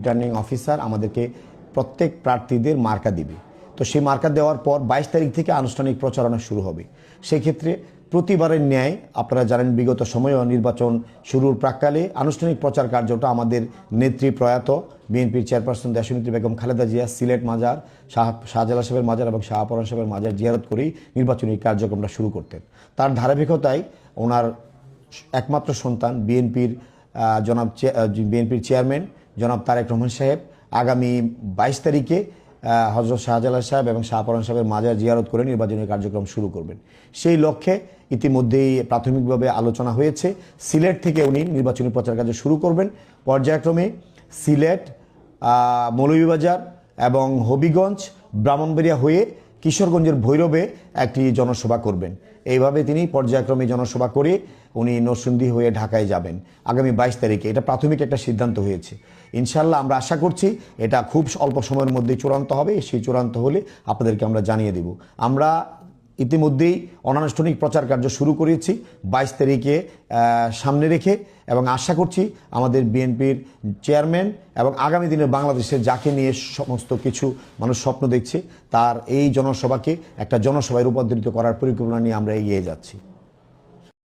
Returning officer আমাদেরকে প্রত্যেক প্রার্থীদের মার্কা দিবে। তো সেই মার্কা দেওয়ার পর বাইশ তারিখ থেকে আনুষ্ঠানিক প্রচারণা শুরু হবে। সেক্ষেত্রে প্রতিবারের ন্যায় আপনারা জানেন বিগত সময়েও নির্বাচন শুরুর প্রাককালে আনুষ্ঠানিক প্রচার কার্যটা আমাদের নেত্রী প্রয়াত বিএনপির চেয়ারপারসন দেশনেত্রী বেগম খালেদা জিয়া, সিলেট মাজার, শাহ শাহজালা সাহেবের মাজার এবং শাহপরান সাহেবের মাজার জিয়ারত করেই নির্বাচনী কার্যক্রমটা শুরু করতেন। তার ধারাবাহিকতায় ওনার একমাত্র সন্তান বিএনপির জনাব বিএনপির চেয়ারম্যান জনাব তারেক রহমান সাহেব, আগামী বাইশ তারিখে হজরত শাহজালাল সাহেব এবং শাহপরান সাহেবের মাজার জিয়ারত করে নির্বাচনী কার্যক্রম শুরু করবেন। সেই লক্ষ্যে ইতিমধ্যেই প্রাথমিকভাবে আলোচনা হয়েছে। সিলেট থেকে উনি নির্বাচনী প্রচার কার্য শুরু করবেন। পর্যায়ক্রমে সিলেট মৌলভীবাজার এবং হবিগঞ্জ, ব্রাহ্মণবাড়িয়া হয়ে কিশোরগঞ্জের ভৈরবে একটি জনসভা করবেন। এইভাবে তিনি পর্যায়ক্রমে জনসভা করে উনি নরসিংদী হয়ে ঢাকায় যাবেন। আগামী বাইশ তারিখে এটা প্রাথমিক একটা সিদ্ধান্ত হয়েছে। ইনশাল্লাহ আমরা আশা করছি এটা খুব অল্প সময়ের মধ্যে চূড়ান্ত হবে। সেই চূড়ান্ত হলে আপনাদেরকে আমরা জানিয়ে দেব। আমরা ইতিমধ্যেই অনানুষ্ঠানিক প্রচার কার্য শুরু করেছি, বাইশ তারিখে সামনে রেখে, এবং আশা করছি আমাদের বিএনপির চেয়ারম্যান এবং আগামী দিনে বাংলাদেশে যাকে নিয়ে সমস্ত কিছু মানুষ স্বপ্ন দেখছে, তার এই জনসভাকে একটা জনসভায় রূপান্তরিত করার পরিকল্পনা নিয়ে আমরা এগিয়ে যাচ্ছি।